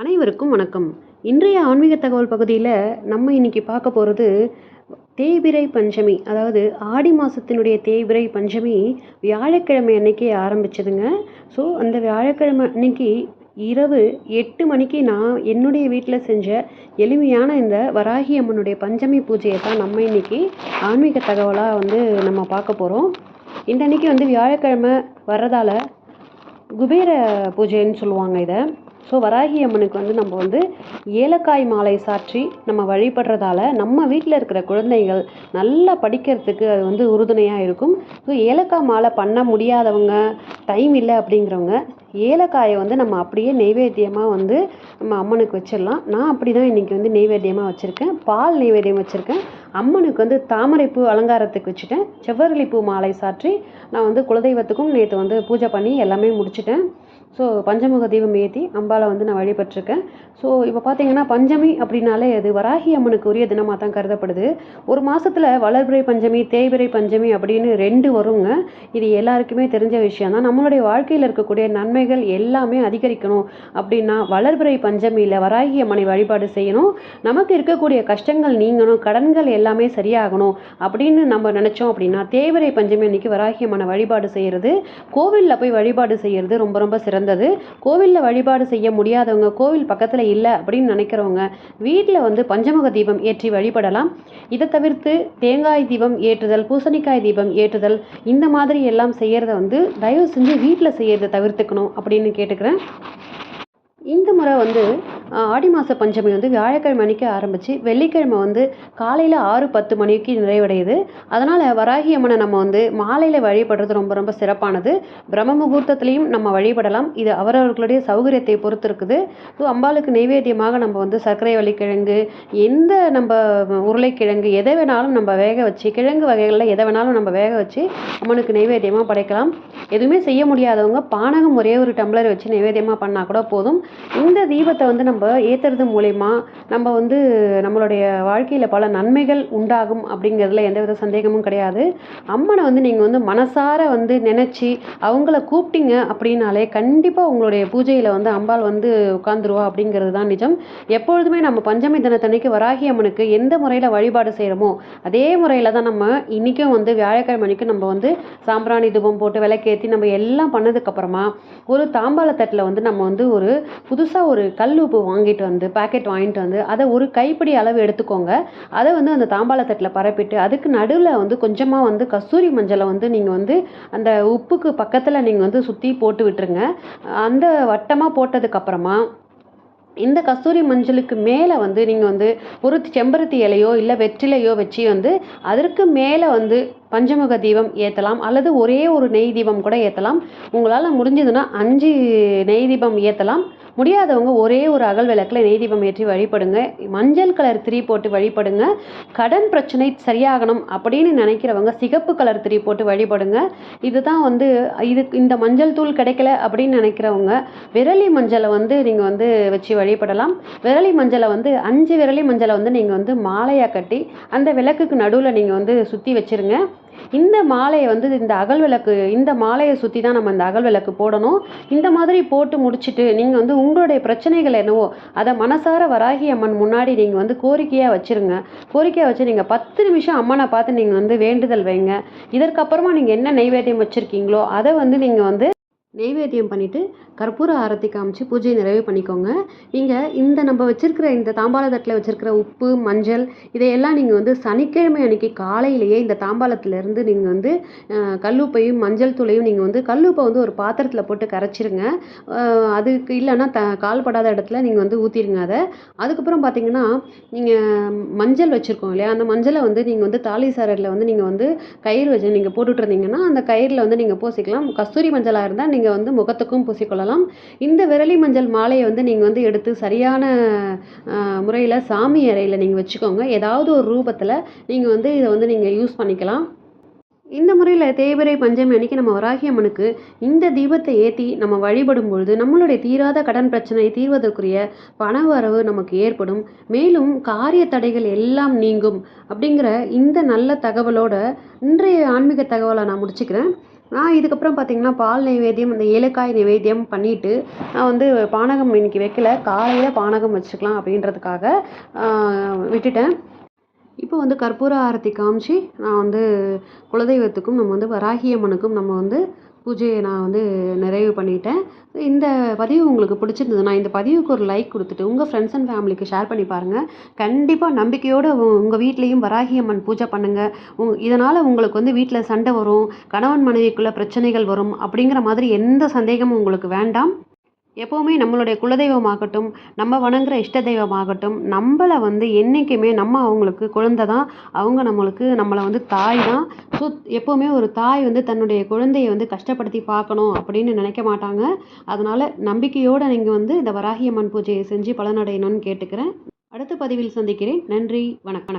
அனைவருக்கும் வணக்கம். இன்றைய ஆன்மீக தகவல் பகுதியில் நம்ம இன்னைக்கு பார்க்க போகிறது தேய்பிரை பஞ்சமி அதாவது ஆடி மாதத்தினுடைய தேய்பிரை பஞ்சமி வியாழக்கிழமை அன்னைக்கு ஆரம்பிச்சதுங்க. ஸோ அந்த வியாழக்கிழமை அன்னைக்கு இரவு எட்டு மணிக்கு நான் என்னுடைய வீட்டில் செஞ்ச எளிமையான இந்த வராகி அம்மனுடைய பஞ்சமி பூஜையை தான் நம்ம இன்னைக்கு ஆன்மீக தகவலாக வந்து நம்ம பார்க்க போகிறோம் இந்த அன்னைக்கு வந்து வியாழக்கிழமை வர்றதால குபேர பூஜைன்னு சொல்லுவாங்க இதை. ஸோ வராகி அம்மனுக்கு வந்து நம்ம வந்து ஏலக்காய் மாலை சாற்றி நம்ம வழிபடுறதால நம்ம வீட்டில் இருக்கிற குழந்தைகள் நல்லா படிக்கிறதுக்கு அது வந்து உறுதுணையாக இருக்கும். ஸோ ஏலக்காய் மாலை பண்ண முடியாதவங்க டைம் இல்லை அப்படிங்கிறவங்க ஏலக்காயை வந்து நம்ம அப்படியே நெய்வேத்தியமாக வந்து நம்ம அம்மனுக்கு வச்சிடலாம். நான் அப்படி தான் இன்றைக்கி வந்து நெய்வேத்தியமாக வச்சுருக்கேன். பால் நெய்வேத்தியம் வச்சுருக்கேன். அம்மனுக்கு வந்து தாமரைப்பூ அலங்காரத்துக்கு வச்சுட்டேன். செவ்வரளிப்பூ மாலை சாற்றி நான் வந்து குலதெய்வத்துக்கும் நேற்று வந்து பூஜை பண்ணி எல்லாமே முடிச்சிட்டேன். ஸோ பஞ்சமுக தீபம் ஏற்றி அம்பாவை வந்து நான் வழிபட்டிருக்கேன். ஸோ இப்போ பார்த்தீங்கன்னா பஞ்சமி அப்படின்னாலே அது வராகி அம்மனுக்கு உரிய தினமாக தான் கருதப்படுது. ஒரு மாதத்தில் வளர்பிறை பஞ்சமி தேய்பிறை பஞ்சமி அப்படின்னு ரெண்டு வருங்க. இது எல்லாருக்குமே தெரிஞ்ச விஷயம் தான். நம்மளுடைய வாழ்க்கையில் இருக்கக்கூடிய நன்மைகள் எல்லாமே அதிகரிக்கணும் அப்படின்னா வளர்பிறை பஞ்சமியில் வராகி அம்மனை வழிபாடு செய்யணும். நமக்கு இருக்கக்கூடிய கஷ்டங்கள் நீங்கணும் கடன்கள் எல்லாமே சரியாகணும் அப்படின்னு நம்ம நினச்சோம் அப்படின்னா தேய்பிறை பஞ்சமி அன்னைக்கு வராகி அம்மனை வழிபாடு செய்கிறது கோவிலில் போய் வழிபாடு செய்கிறது ரொம்ப ரொம்ப சிறப்பு. சிறந்தது கோவிலில் வழிபாடு செய்ய முடியாதவங்க கோவில் பக்கத்தில் இல்லை அப்படின்னு நினைக்கிறவங்க வீட்டில் வந்து பஞ்சமுக தீபம் ஏற்றி வழிபடலாம். இதை தவிர்த்து தேங்காய் தீபம் ஏற்றுதல் பூசணிக்காய் தீபம் ஏற்றுதல் இந்த மாதிரி எல்லாம் செய்கிறத வந்து தயவு செஞ்சு வீட்டில் செய்யறதை தவிர்த்துக்கணும் அப்படின்னு கேட்டுக்கிறேன். இந்த முறை வந்து ஆடி மாத பஞ்சமி வந்து வியாழக்கிழமை அன்றைக்கி ஆரம்பித்து வெள்ளிக்கிழமை வந்து காலையில் ஆறு பத்து மணிக்கு நிறைவடையுது. அதனால் வராகி அம்மனை நம்ம வந்து மாலையில் வழிபடுறது ரொம்ப ரொம்ப சிறப்பானது. பிரம்ம முகூர்த்தத்துலேயும் நம்ம வழிபடலாம். இது அவரவர்களுடைய சௌகரியத்தை பொறுத்து இருக்குது. ஸோ அம்பாளுக்கு நைவேத்தியமாக நம்ம வந்து சர்க்கரை வள்ளிக்கிழங்கு எந்த நம்ம உருளைக்கிழங்கு எதை வேணாலும் நம்ம வேக வச்சு கிழங்கு வகைகளில் எதை வேணாலும் நம்ம வேக வச்சு அம்மனுக்கு நைவேத்தியமாக படைக்கலாம். எதுவுமே செய்ய முடியாதவங்க பானகம் ஒரே ஒரு டம்ளர் வச்சு நைவேத்தியமாக பண்ணால் கூட போதும். இந்த தீபத்தை வந்து நம்ம நம்ம ஏற்றுறது மூலயமா நம்ம வந்து நம்மளுடைய வாழ்க்கையில் பல நன்மைகள் உண்டாகும் அப்படிங்கிறதுல எந்தவித சந்தேகமும் கிடையாது. அம்மனை வந்து நீங்கள் வந்து மனசார வந்து நினச்சி அவங்கள கூப்பிட்டீங்க அப்படின்னாலே கண்டிப்பாக உங்களுடைய பூஜையில் வந்து அம்பாள் வந்து உட்காந்துருவா அப்படிங்கிறது தான் நிஜம். எப்பொழுதுமே நம்ம பஞ்சமி தினத்தன்னைக்கு வராகி அம்மனுக்கு எந்த முறையில் வழிபாடு செய்கிறோமோ அதே முறையில் தான் நம்ம இன்றைக்கும் வந்து வியாழக்கிழமை அன்னைக்கு நம்ம வந்து சாம்பிராணி தூபம் போட்டு விளக்கேற்றி நம்ம எல்லாம் பண்ணதுக்கப்புறமா ஒரு தாம்பாள தட்டில் வந்து நம்ம வந்து ஒரு புதுசாக ஒரு கல் உப்பு வாங்கிட்டு வந்து பாக்கெட் வாங்கிட்டு வந்து அதை ஒரு கைப்பிடி அளவு எடுத்துக்கோங்க. அதை வந்து அந்த தாம்பாளத்தட்டில் பரப்பிட்டு அதுக்கு நடுவில் வந்து கொஞ்சமாக வந்து கஸ்தூரி மஞ்சளை வந்து நீங்கள் வந்து அந்த உப்புக்கு பக்கத்தில் நீங்கள் வந்து சுற்றி போட்டு விட்டுருங்க. அந்த வட்டமாக போட்டதுக்கப்புறமா இந்த கஸ்தூரி மஞ்சளுக்கு மேலே வந்து நீங்கள் வந்து ஒரு செம்பருத்தி இலையோ இல்லை வெற்றிலையோ வச்சு வந்து அதற்கு மேலே வந்து பஞ்சமுக தீபம் ஏற்றலாம் அல்லது ஒரே ஒரு நெய் தீபம் கூட ஏற்றலாம் உங்களால் முடிஞ்சதுன்னா அஞ்சு நெய் தீபம் ஏற்றலாம் முடியாதவங்க ஒரே ஒரு அகல் விளக்கில் நெய் தீபம் ஏற்றி வழிபடுங்க. மஞ்சள் கலர் திரி போட்டு வழிபடுங்க. கடன் பிரச்சனை சரியாகணும் அப்படின்னு நினைக்கிறவங்க சிகப்பு கலர் திரி போட்டு வழிபடுங்க. இதுதான் வந்து இது இந்த மஞ்சள் தூள் கிடைக்கல அப்படின்னு நினைக்கிறவங்க விரலி மஞ்சளை வந்து நீங்கள் வந்து வச்சு வழிபடலாம். விரலி மஞ்சளை வந்து அஞ்சு விரலி மஞ்சளை வந்து நீங்கள் வந்து மாலையாக கட்டி அந்த விளக்குக்கு நடுவில் நீங்கள் வந்து சுற்றி வச்சிருங்க. இந்த மாலையை வந்து இந்த அகல் விளக்கு இந்த மாலையை சுற்றி தான் நம்ம இந்த அகல் விளக்கு போடணும். இந்த மாதிரி போட்டு முடிச்சுட்டு நீங்கள் வந்து உங்களுடைய பிரச்சனைகள் என்னவோ அதை மனசார வராகி அம்மன் முன்னாடி நீங்கள் வந்து கோரிக்கையாக வச்சுருங்க. கோரிக்கையாக வச்சு நீங்கள் பத்து நிமிஷம் அம்மனை பார்த்து நீங்கள் வந்து வேண்டுதல் வைங்க. இதற்கப்புறமா நீங்கள் என்ன நைவேத்தியம் வச்சுருக்கீங்களோ அதை வந்து நீங்கள் வந்து நெய்வேத்தியம் பண்ணிவிட்டு கற்பூர ஆரத்தி காமிச்சு பூஜையை நிறைவு பண்ணிக்கோங்க. இங்கே இந்த நம்ம வச்சுருக்கிற இந்த தாம்பாள தட்டில் வச்சுருக்கிற உப்பு மஞ்சள் இதையெல்லாம் நீங்கள் வந்து சனிக்கிழமை அன்னைக்கு காலையிலேயே இந்த தாம்பாளத்திலேருந்து நீங்கள் வந்து கல்லுப்பையும் மஞ்சள் தூளையும் நீங்கள் வந்து கல்லுப்பை வந்து ஒரு பாத்திரத்தில் போட்டு கரைச்சிருங்க. அதுக்கு இல்லைன்னா த கால் படாத இடத்துல நீங்கள் வந்து ஊற்றிருங்க அதை. அதுக்கப்புறம் பார்த்தீங்கன்னா நீங்கள் மஞ்சள் வச்சுருக்கோம் இல்லையா? அந்த மஞ்சளை வந்து நீங்கள் வந்து தாலி சாரரில் வந்து நீங்கள் வந்து கயிறு வச்சு நீங்கள் போட்டுட்ருந்தீங்கன்னா அந்த கயிறில் வந்து நீங்கள் பூசிக்கலாம். கஸ்தூரி மஞ்சளாக இருந்தால் நீங்கள் வந்து முகத்துக்கும் பூசிக்கொள்ளலாம். இந்த விரலி மஞ்சள் மாலையை வந்து நீங்கள் வந்து எடுத்து சரியான முறையில் சாமி அறையில் நீங்கள் வச்சுக்கோங்க. ஏதாவது ஒரு ரூபத்தில் நீங்கள் வந்து இதை வந்து நீங்கள் யூஸ் பண்ணிக்கலாம். இந்த முறையில் தேய்பிரை பஞ்சமி அன்னைக்கு நம்ம வராகி அம்மனுக்கு இந்த தீபத்தை ஏற்றி நம்ம வழிபடும் பொழுது நம்மளுடைய தீராத கடன் பிரச்சனை தீர்வதற்குரிய பண வரவு நமக்கு ஏற்படும். மேலும் காரிய தடைகள் எல்லாம் நீங்கும். அப்படிங்கிற இந்த நல்ல தகவலோட இன்றைய ஆன்மீக தகவலை நான் முடிச்சுக்கிறேன். நான் இதுக்கப்புறம் பார்த்திங்கன்னா பால் நைவேத்தியம் இந்த ஏலக்காய் நைவேத்தியம் பண்ணிவிட்டு நான் வந்து பானகம் இன்னைக்கு வைக்கல. காலையில் பானகம் வச்சுக்கலாம் அப்படின்றதுக்காக விட்டுட்டேன். இப்போ வந்து கற்பூர ஆரத்தி காமிச்சு நான் வந்து குலதெய்வத்துக்கும் நம்ம வந்து வராகியம்மனுக்கும் நம்ம வந்து பூஜையை நான் வந்து நிறைவு பண்ணிட்டேன். இந்த பதிவு உங்களுக்கு பிடிச்சிருந்ததுன்னா இந்த பதிவுக்கு ஒரு லைக் கொடுத்துட்டு உங்கள் ஃப்ரெண்ட்ஸ் அண்ட் ஃபேமிலிக்கு ஷேர் பண்ணி பாருங்கள் கண்டிப்பாக நம்பிக்கையோடு உங்கள் வீட்லேயும் வராகியம்மன் பூஜை பண்ணுங்கள் உங் இதனால் உங்களுக்கு வந்து வீட்டில் சண்டை வரும் கணவன் மனைவிக்குள்ளே பிரச்சனைகள் வரும் அப்படிங்கிற மாதிரி எந்த சந்தேகமும் உங்களுக்கு வேண்டாம். எப்போவுமே நம்மளுடைய குலதெய்வமாகட்டும் நம்ம வணங்குற இஷ்ட தெய்வமாகட்டும் நம்மளை வந்து என்றைக்குமே நம்ம அவங்களுக்கு குழந்தை தான். அவங்க நம்மளுக்கு நம்மளை வந்து தாய் தான். ஸோ எப்போவுமே ஒரு தாய் வந்து தன்னுடைய குழந்தையை வந்து கஷ்டப்படுத்தி பார்க்கணும் அப்படின்னு நினைக்க மாட்டாங்க. அதனால் நம்பிக்கையோடு நீங்கள் வந்து இந்த வராகியம்மன் பூஜையை செஞ்சு பலனடையணும்னு கேட்டுக்கிறேன். அடுத்த பதிவில் சந்திக்கிறேன். நன்றி வணக்கம்.